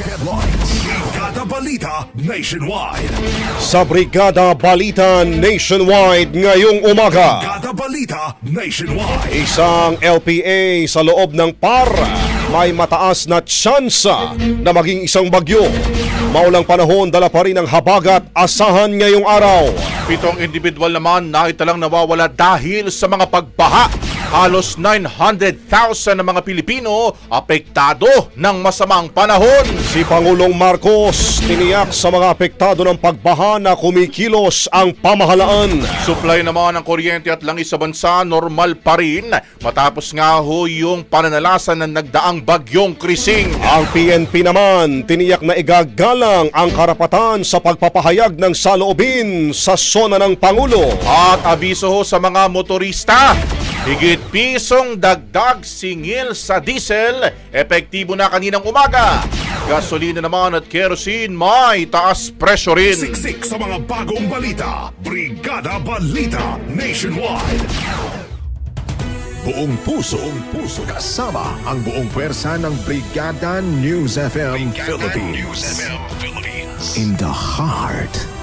Headlines. Brigada Balita Nationwide. Sa Brigada Balita Nationwide ngayong umaga. Brigada Balita Nationwide. Isang LPA sa loob ng PAR may mataas na tsansa na maging isang bagyo. Maulang panahon dala pa rin ang habagat asahan ngayong araw. Pitong individual naman na italang nawawala dahil sa mga pagbaha. Halos 900,000 na mga Pilipino apektado ng masamang panahon. Si Pangulong Marcos tiniyak sa mga apektado ng pagbaha na kumikilos ang pamahalaan. Supply naman ng kuryente at langis sa bansa normal pa rin matapos nga ho yung pananalasan ng nagdaang bagyong krising. Ang PNP naman tiniyak na igagalang ang karapatan sa pagpapahayag ng saloobin sa sona ng Pangulo. At abiso ho sa mga motorista, higit pisong dagdag singil sa diesel, epektibo na kaninang umaga. Gasolina naman at kerosene may taas presyo rin. Siksik sa mga bagong balita. Brigada Balita Nationwide. Buong puso, buong puso kasama ang buong pwersa ng Brigada News FM Philippines. In the heart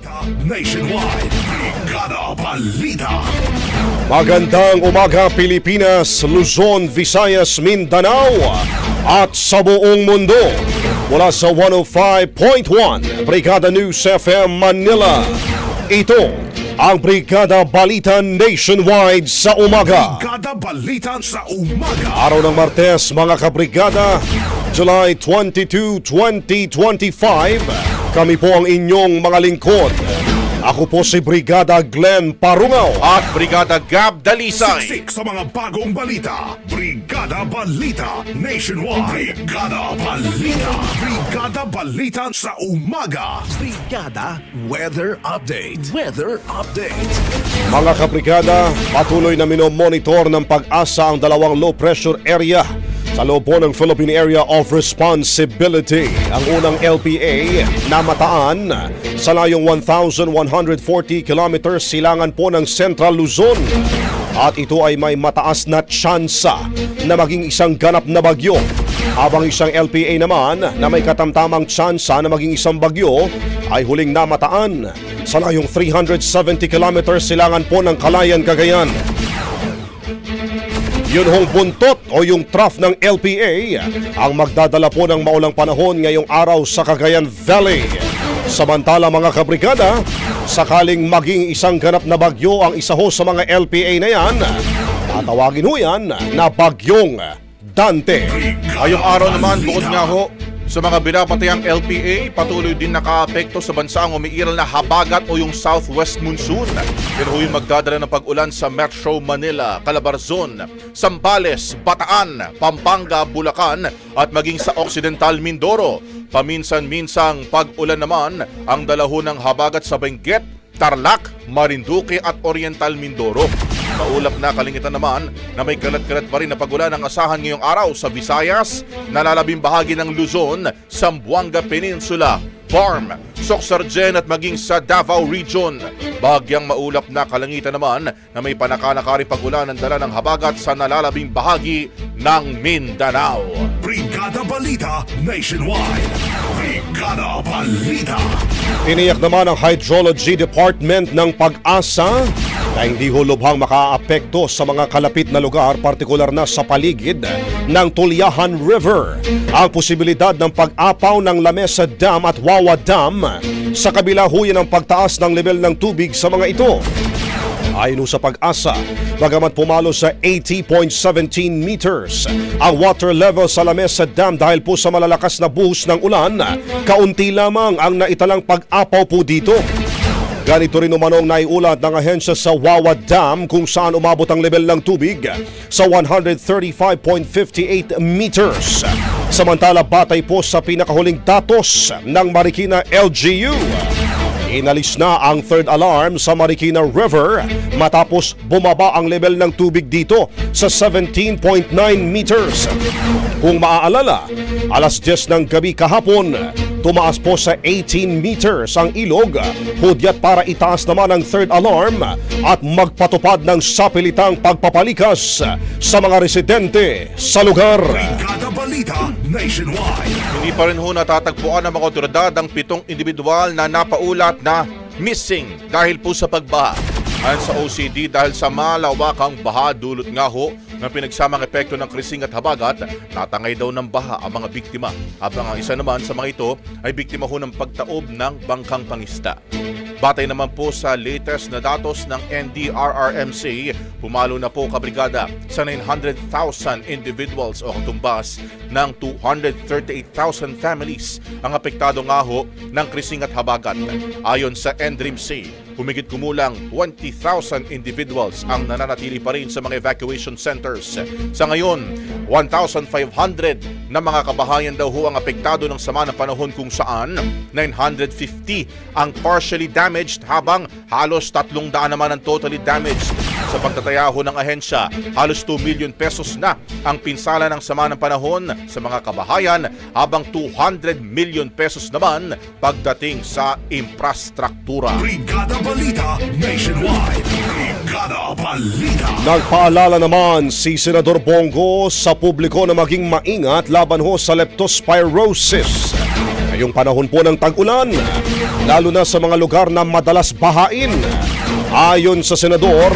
Nationwide. Brigada Balita. Magandang umaga Pilipinas, Luzon, Visayas, Mindanao at sa buong mundo. Mula sa 105.1 Brigada News FM Manila. Ito ang Brigada Balita Nationwide sa umaga. Brigada Balita sa umaga. Araw ng Martes, mga kabrigada, July 22, 2025. Kami po ang inyong mga lingkod. Ako po si Brigada Glenn Parungaw. At Brigada Gab Dalisay. Siksik sa mga bagong balita. Brigada Balita Nationwide. Brigada Balita. Brigada Balita sa umaga. Brigada Weather Update. Weather Update. Mga kabrigada, patuloy na minomonitor ng pag-asa ang dalawang low pressure area Sa loob po ng Philippine Area of Responsibility, ang unang LPA na mataan sa layong 1,140 kilometers silangan po ng Central Luzon. At ito ay may mataas na tsansa na maging isang ganap na bagyo. Habang isang LPA naman na may katamtamang tsansa na maging isang bagyo ay huling namataan sa layong 370 kilometers silangan po ng Kalayan, Cagayan. Yun hong buntot o yung trough ng LPA ang magdadala po ng maulang panahon ngayong araw sa Cagayan Valley. Samantala mga kabrigada, sakaling maging isang ganap na bagyo ang isa ho sa mga LPA na yan, tatawagin ho yan na bagyong Dante. Ngayong araw naman, bukod nga ho sa mga binapatayang LPA, patuloy din nakaapekto sa bansa ang umiiral na habagat o yung southwest monsoon. Ho yung magdadala ng pag-ulan sa Metro Manila, Calabarzon, Sambales, Bataan, Pampanga, Bulacan at maging sa Occidental Mindoro. Paminsan-minsang pag-ulan naman ang dalaho ng habagat sa Benguet, Tarlac, Marinduque at Oriental Mindoro. Maulap na kalingitan naman na may kalat-kalat pa rin na pagulan ang asahan ngayong araw sa Visayas, nalalabing bahagi ng Luzon, Zamboanga Peninsula, Farm, Soxargen at maging sa Davao Region. Bagyang maulap na kalangitan naman na may panakanakaring pagulan ng dala ng habagat sa nalalabing bahagi ng Mindanao. Brigada Balita Nationwide. Brigada Balita. Iniyak naman ang Hydrology Department ng pag-asa na hindi ho lubhang makaapekto sa mga kalapit na lugar, partikular na sa paligid ng Tulyahan River. Ang posibilidad ng pag-apaw ng Lamesa Dam at Wawa Dam sa kabila ho yan ang pagtaas ng level ng tubig sa mga ito. Ayon sa pag-asa, bagamat pumalo sa 80.17 meters ang water level sa Lamesa Dam dahil po sa malalakas na buhos ng ulan, kaunti lamang ang naitalang pag-apaw po dito. Ganito rin umanong naiulat ng ahensya sa Wawa Dam kung saan umabot ang level ng tubig sa 135.58 meters. Samantala batay po sa pinakahuling datos ng Marikina LGU. Inalis na ang third alarm sa Marikina River matapos bumaba ang level ng tubig dito sa 17.9 meters. Kung maaalala, alas 10 ng gabi kahapon, tumaas po sa 18 meters ang ilog, hudyat para itaas naman ang third alarm at magpatupad ng sapilitang pagpapalikas sa mga residente sa lugar. Balita Nationwide. Hindi pa rin ho natatagpuan ng mga otoridad ang pitong individual na napaulat na missing dahil po sa pagbaha. Ayon sa OCD dahil sa malawakang baha dulot nga ho ng pinagsamang epekto ng krising at habagat, natangay daw ng baha ang mga biktima. Habang ang isa naman sa mga ito ay biktima ho ng pagtaob ng bangkang pangista. Batay naman po sa latest na datos ng NDRRMC, pumalo na po kabrigada sa 900,000 individuals o katumbas ng 238,000 families ang apektado nga ho ng krising at habagat. Ayon sa NDRIMC, humigit kumulang 20,000 individuals ang nananatili pa rin sa mga evacuation centers. Sa ngayon, 1,500 na mga kabahayan daw ho ang apektado ng sama ng panahon kung saan 950 ang partially damaged habang halos 300 naman ang totally damaged. Sa pagtataya ho ng ahensya, halos 2 million pesos na ang pinsala ng sama ng panahon sa mga kabahayan habang 200 million pesos naman pagdating sa infrastruktura. Brigada Balita Nationwide. Brigada Balita. Nagpaalala naman si Senador Bongo sa publiko na maging maingat laban ho sa leptospirosis. Ngayong panahon po ng tag-ulan, lalo na sa mga lugar na madalas bahain. Ayon sa Senador,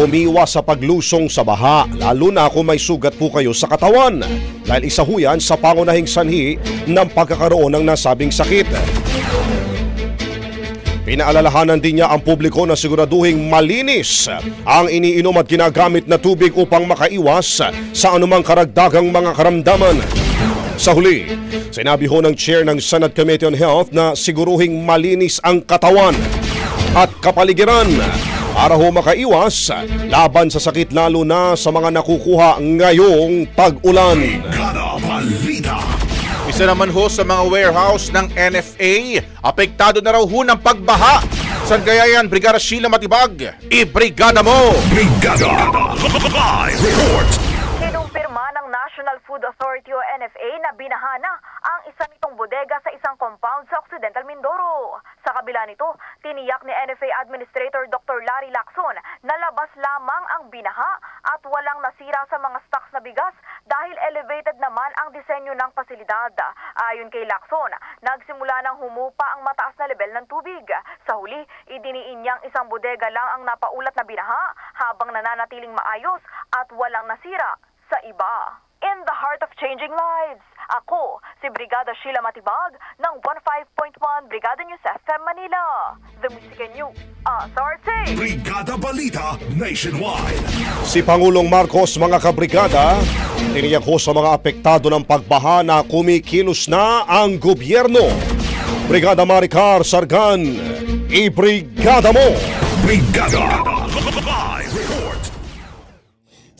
umiwas sa paglusong sa baha, lalo na kung may sugat po kayo sa katawan. Dahil isa ho yan sa pangunahing sanhi ng pagkakaroon ng nasabing sakit. Pinaalalahanan din niya ang publiko na siguraduhing malinis ang iniinom at ginagamit na tubig upang makaiwas sa anumang karagdagang mga karamdaman. Sa huli, sinabi ho ng chair ng Senate Committee on Health na siguruhing malinis ang katawan at kapaligiran para ho makaiwas laban sa sakit lalo na sa mga nakukuha ngayong tag-ulan. Isa naman ho sa mga warehouse ng NFA, apektado na raw ho ng pagbaha. San kaya yan, Brigada Sheila Matibag? I-brigada mo! Brigada. Live report. Kinumpirma ng National Food Food Authority o NFA na binahana ang isa nitong bodega sa isang compound sa Occidental Mindoro. Sa kabila nito, tiniyak ni NFA Administrator Dr. Larry Lacson na labas lamang ang binaha at walang nasira sa mga stocks na bigas dahil elevated naman ang disenyo ng pasilidad. Ayon kay Lacson, nagsimula nang humupa ang mataas na level ng tubig. Sa huli, idiniin niyang isang bodega lang ang napaulat na binaha habang nananatiling maayos at walang nasira sa iba. In the heart of changing lives, ako si Brigada Sheila Matibag ng 15.1 Brigada News FM Manila. The Music and News Authority. Brigada Balita Nationwide. Si Pangulong Marcos mga kabrigada, tiniyak ho sa mga apektado ng pagbaha na kumikilos na ang gobyerno. Brigada Maricar Sargan, ibrigada mo! Brigada Report.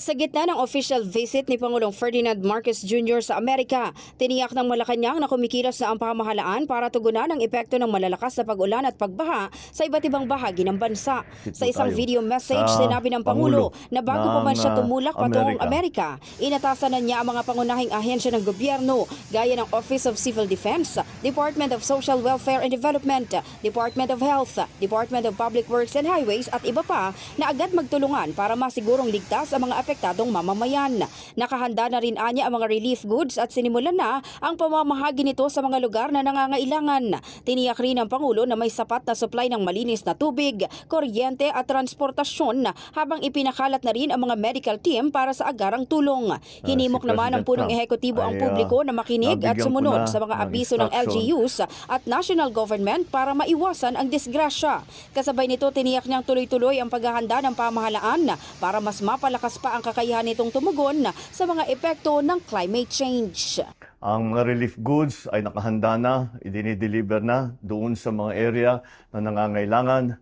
Sa gitna ng official visit ni Pangulong Ferdinand Marcos Jr. sa Amerika, tiniyak ng Malacanang na kumikilos na ang pamahalaan para tugunan ang epekto ng malalakas na pag-ulan at pagbaha sa iba't ibang bahagi ng bansa. Sa isang video message, sa sinabi ng Pangulo na bago pa man siya ah, tumulak patungong Amerika, inatasan na niya ang mga pangunahing ahensya ng gobyerno gaya ng Office of Civil Defense, Department of Social Welfare and Development, Department of Health, Department of Public Works and Highways at iba pa na agad magtulungan para masigurong ligtas ang mga apektadong mamamayan. Nakahanda na rin anya ang mga relief goods at sinimulan na ang pamamahagi nito sa mga lugar na nangangailangan. Tiniyak rin ng Pangulo na may sapat na supply ng malinis na tubig, kuryente at transportasyon habang ipinakalat na rin ang mga medical team para sa agarang tulong. Hinimok si naman ng punong ehekutibo ang ay, ah, publiko na makinig at sumunod sa mga abiso ng. LGUs at national government para maiwasan ang disgrasya. Kasabay nito, tiniyak niyang tuloy-tuloy ang paghahanda ng pamahalaan para mas mapalakas pa ang kakayahan nitong tumugon sa mga epekto ng climate change. Ang mga relief goods ay nakahanda na, idinideliver na doon sa mga area na nangangailangan.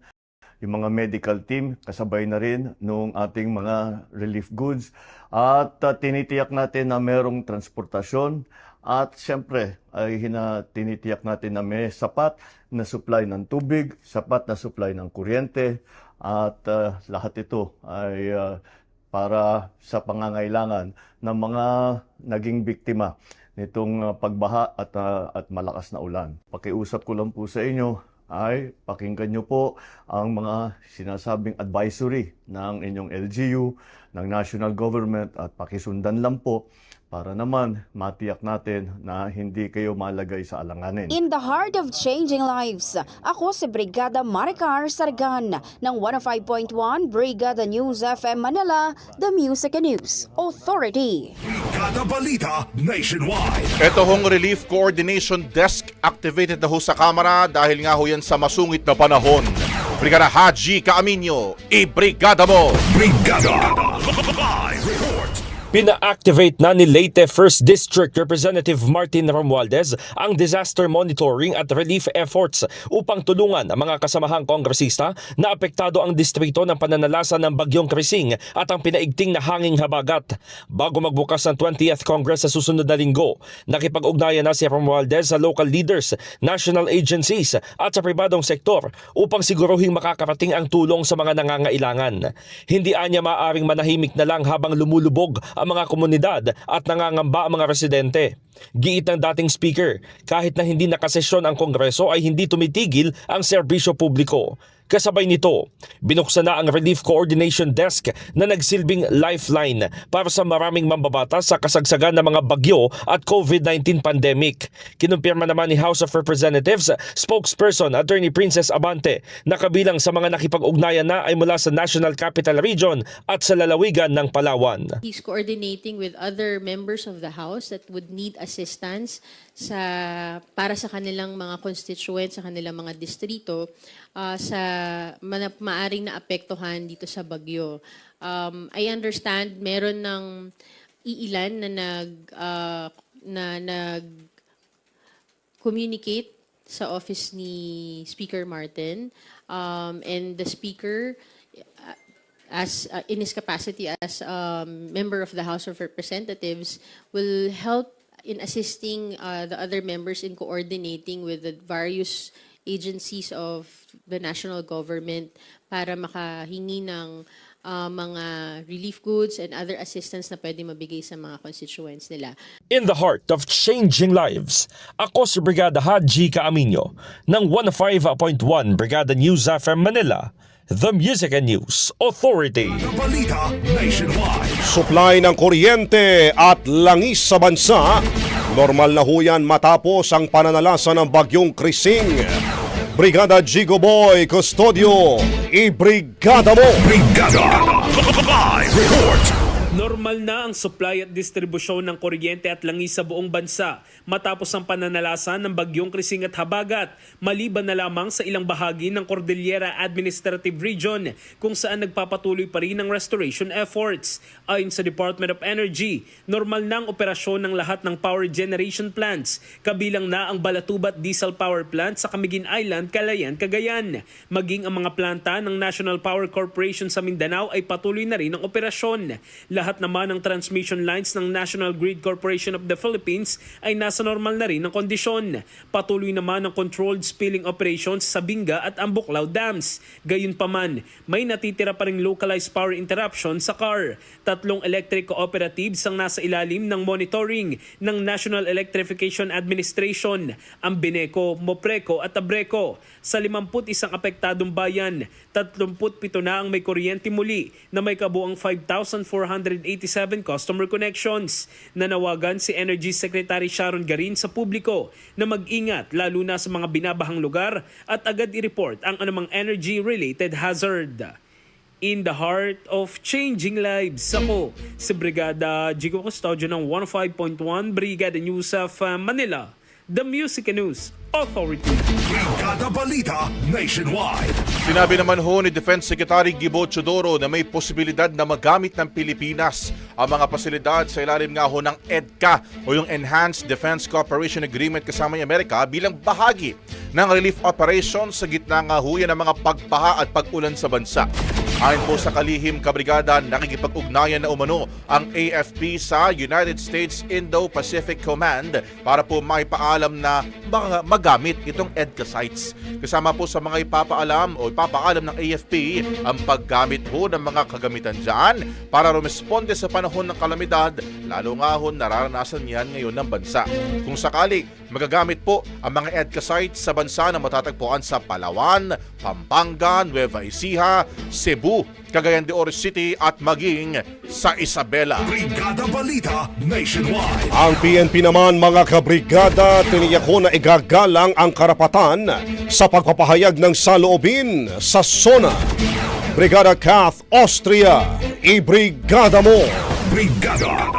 Yung mga medical team, kasabay na rin nung ating mga relief goods. At uh, tinitiyak natin na merong transportasyon. At siyempre, ay hina, tinitiyak natin na may sapat na supply ng tubig, sapat na supply ng kuryente. At uh, lahat ito ay uh, para sa pangangailangan ng mga naging biktima nitong uh, pagbaha at, uh, at malakas na ulan. Pakiusap ko lang po sa inyo ay pakinggan nyo po ang mga sinasabing advisory ng inyong LGU, ng national government at pakisundan lang po para naman matiyak natin na hindi kayo malagay sa alanganin. In the heart of changing lives, ako si Brigada Maricar Sargan ng 105.1 Brigada News FM Manila, The Music and News Authority. Brigada Balita Nationwide. Ito hong Relief Coordination Desk activated na ho sa Kamara dahil nga ho yan sa masungit na panahon. Brigada Haji Kaaminyo, i-brigada mo! Brigada Live Report. Pina-activate na ni Leyte 1st District Representative Martin Romualdez ang disaster monitoring at relief efforts upang tulungan ang mga kasamahang kongresista na apektado ang distrito ng pananalasa ng Bagyong Krising at ang pinaigting na hanging habagat. Bago magbukas ng 20th Congress sa susunod na linggo, nakipag-ugnayan na si Romualdez sa local leaders, national agencies at sa pribadong sektor upang siguruhing makakarating ang tulong sa mga nangangailangan. Hindi anya maaring manahimik na lang habang lumulubog ang mga komunidad at nangangamba ang mga residente. Giit ng dating speaker, kahit na hindi nakasesyon ang Kongreso ay hindi tumitigil ang serbisyo publiko. Kasabay nito, binuksan na ang Relief Coordination Desk na nagsilbing lifeline para sa maraming mambabatas sa kasagsagan ng mga bagyo at COVID-19 pandemic. Kinumpirma naman ni House of Representatives spokesperson Attorney Princess Abante na kabilang sa mga nakipag-ugnayan na ay mula sa National Capital Region at sa lalawigan ng Palawan. He's coordinating with other members of the House that would need assistance sa para sa kanilang mga constituents, sa kanilang mga distrito ah, sa mana- maaring naapektuhan dito sa bagyo. Um, I understand meron ng iilan na nag ah, na nag communicate sa office ni Speaker Martin um, and the Speaker uh, as uh, in his capacity as um, member of the House of Representatives will help in assisting uh, the other members in coordinating with the various agencies of the national government para makahingi ng ah, mga relief goods and other assistance na pwede mabigay sa mga constituents nila. In the heart of changing lives, ako si Brigada Haji Kaaminyo ng 105.1 Brigada News FM Manila, the Music and News Authority. Supply ng kuryente at langis sa bansa. Normal na ho yan matapos ang pananalasa ng bagyong Krising. Brigada Jigo Boy Custodio, i-brigada mo! Brigada. Live report. Normal na ang supply at distribusyon ng kuryente at langis sa buong bansa matapos ang pananalasan ng bagyong Krising at Habagat maliban na lamang sa ilang bahagi ng Cordillera Administrative Region kung saan nagpapatuloy pa rin ang restoration efforts. Ayon sa Department of Energy, normal na ang operasyon ng lahat ng power generation plants kabilang na ang Balatubat Diesel Power Plant sa Camiguin Island, Calayan, Cagayan. Maging ang mga planta ng National Power Corporation sa Mindanao ay patuloy na rin ang operasyon. Lahat naman ng transmission lines ng National Grid Corporation of the Philippines ay nasa normal na rin ang kondisyon. Patuloy naman ang controlled spilling operations sa Binga at Ambuklaw Dams. Gayunpaman, may natitira pa ring localized power interruption sa CAR. Tatlong electric cooperatives ang nasa ilalim ng monitoring ng National Electrification Administration, ang Bineco, Mopreco at Abreco. Sa 51 apektadong bayan, 37 na ang may kuryente muli na may kabuang 5,487 customer connections. Nanawagan si Energy Secretary Sharon Garin sa publiko na mag-ingat lalo na sa mga binabahang lugar at agad i-report ang anumang energy-related hazard. In the heart of changing lives, ako si Brigada Jigo Custodio ng 105.1 Brigada News of uh, Manila, the Music News Authority. Brigada Balita Nationwide. Sinabi naman ho ni Defense Secretary Gibo Chodoro na may posibilidad na magamit ng Pilipinas ang mga pasilidad sa ilalim nga ho ng EDCA o yung Enhanced Defense Cooperation Agreement kasama ng Amerika bilang bahagi ng relief operations sa gitna nga ho yan ng mga pagpaha at pag-ulan sa bansa. Ayon po sa kalihim kabrigada, nakikipag-ugnayan na umano ang AFP sa United States Indo-Pacific Command para po maipaalam na magamit itong EDCA sites. Kasama po sa mga ipapaalam o ipapaalam ng AFP ang paggamit po ng mga kagamitan dyan para rumisponde sa panahon ng kalamidad, lalo nga ho nararanasan yan ngayon ng bansa. Kung sakali, magagamit po ang mga EDCA sites sa bansa na matatagpuan sa Palawan, Pampanga, Nueva Ecija, Cebu, Cagayan de Oro City at maging sa Isabela. Brigada Balita Nationwide. Ang PNP naman mga kabrigada tiniyak ko na igagalang ang karapatan sa pagpapahayag ng saloobin sa SONA. Brigada Kath Austria, i-brigada mo! Brigada.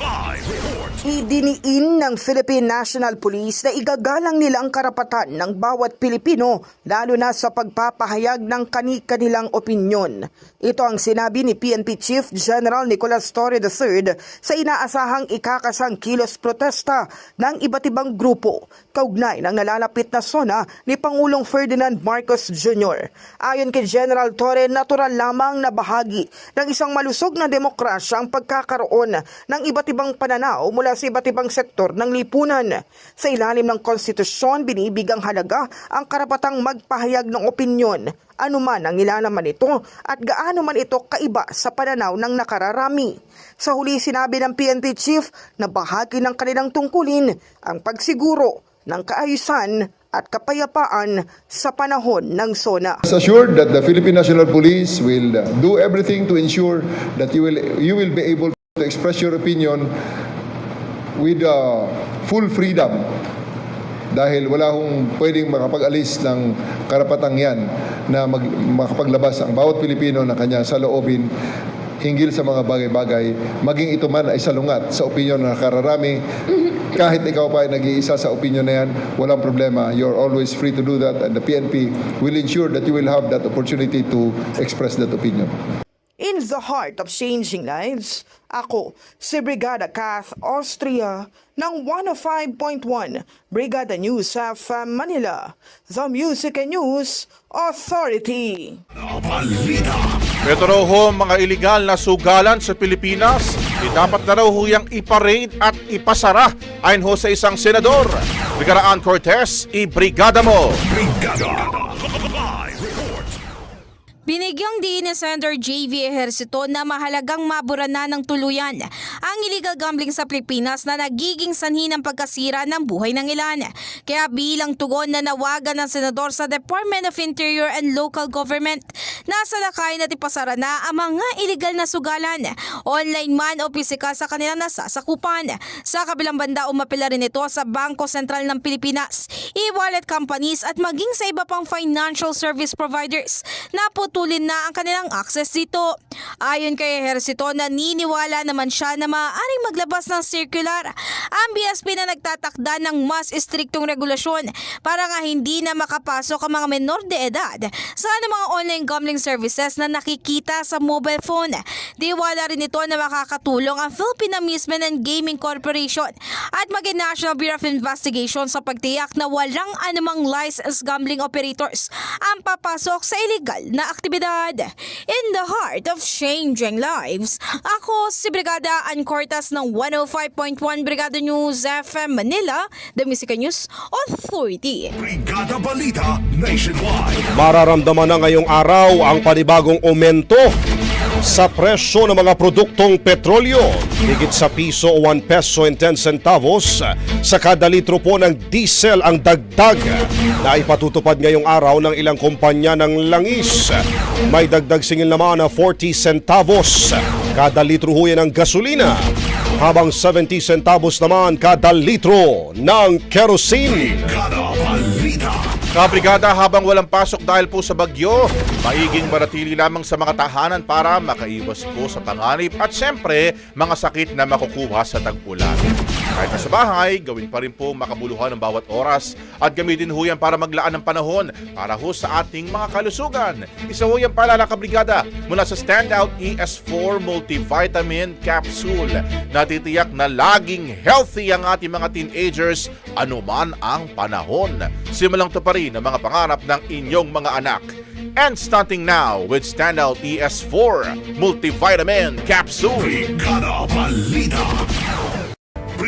Live report. Idiniin ng Philippine National Police na igagalang nila ang karapatan ng bawat Pilipino lalo na sa pagpapahayag ng kani-kanilang opinyon. Ito ang sinabi ni PNP Chief General Nicolas Torre III sa inaasahang ikakasang kilos protesta ng iba't ibang grupo kaugnay ng nalalapit na sona ni Pangulong Ferdinand Marcos Jr. Ayon kay General Torre, natural lamang na bahagi ng isang malusog na demokrasya ang pagkakaroon ng iba't ibang pananaw mula sa iba't ibang sektor ng lipunan. Sa ilalim ng konstitusyon, binibigang halaga ang karapatang magpahayag ng opinyon anuman ang ilalaman nito at gaano man ito kaiba sa pananaw ng nakararami. Sa huli sinabi ng PNP chief na bahagi ng kanilang tungkulin ang pagsiguro ng kaayusan at kapayapaan sa panahon ng SONA. Rest assured that the Philippine National Police will do everything to ensure that you will you will be able to express your opinion with uh, full freedom dahil wala hong pwedeng makapag-alis ng karapatang yan na mag, makapaglabas ang bawat Pilipino na kanya sa loobin hinggil sa mga bagay-bagay, maging ito man ay salungat sa opinion na nakararami. Kahit ikaw pa ay nag-iisa sa opinion na yan, walang problema. You're always free to do that and the PNP will ensure that you will have that opportunity to express that opinion. In the heart of changing lives, ako si Brigada Kath Austria ng 105.1 Brigada News of Manila, the Music and News Authority. Ito raw ho mga iligal na sugalan sa Pilipinas, di dapat na raw ho yung iparade at ipasara ayon ho sa isang senador. Brigada Ann Cortez, i-brigada mo! Brigada. Binigyang diin ni Senator JV Ejercito na mahalagang mabura na ng tuluyan ang illegal gambling sa Pilipinas na nagiging sanhi ng pagkasira ng buhay ng ilan. Kaya bilang tugon na nawagan ng senador sa Department of Interior and Local Government, nasa lakay na ipasara na ang mga illegal na sugalan, online man o pisikal sa kanilang nasasakupan. Sa kabilang banda, umapila rin ito sa Bangko Sentral ng Pilipinas, e-wallet companies at maging sa iba pang financial service providers. Na putulin na ang kanilang access dito. Ayon kay Ejercito, naniniwala naman siya na maaaring maglabas ng circular. Ang BSP na nagtatakda ng mas istriktong regulasyon para nga hindi na makapasok ang mga menor de edad. Sa mga online gambling services na nakikita sa mobile phone. Diwala rin ito na makakatulong ang Philippine Amusement and Gaming Corporation at maging National Bureau of Investigation sa pagtiyak na walang anumang licensed gambling operators ang papasok sa illegal na aktibidad. In the heart of changing lives, ako si Brigada Ann Cortas ng 105.1 Brigada News FM Manila, The Music News Authority. Brigada Balita Nationwide. Mararamdaman na ngayong araw ang panibagong aumento sa presyo ng mga produktong petrolyo. Higit sa piso o 1 peso and 10 centavos sa kada litro po ng diesel ang dagdag na ipatutupad ngayong araw ng ilang kumpanya ng langis. May dagdag singil naman na 40 centavos kada litro ho yan ng gasolina habang 70 centavos naman kada litro ng kerosene. Kabrigada habang walang pasok dahil po sa bagyo, maiging maratili lamang sa mga tahanan para makaiwas po sa panganib at syempre mga sakit na makukuha sa tag-ulan. Kahit nasa bahay, gawin pa rin po makabuluhan ng bawat oras at gamitin ho yan para maglaan ng panahon para ho sa ating mga kalusugan. Isa ho yan paalala kabrigada mula sa Standout ES4 Multivitamin Capsule na titiyak na laging healthy ang ating mga teenagers anuman ang panahon. Simulang to pa rin ang mga pangarap ng inyong mga anak. And starting now with Standout ES4 Multivitamin Capsule. Brigada Balita.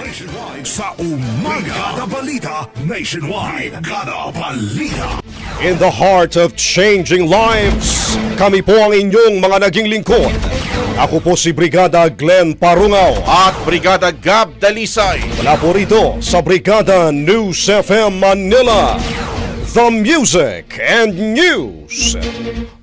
Nationwide sa umaga. Brigada Balita Nationwide. Brigada Balita. In the heart of changing lives, kami po ang inyong mga naging lingkod. Ako po si Brigada Glenn Parungaw. At Brigada Gab Dalisay. Mula po rito sa Brigada News FM Manila. The Music and News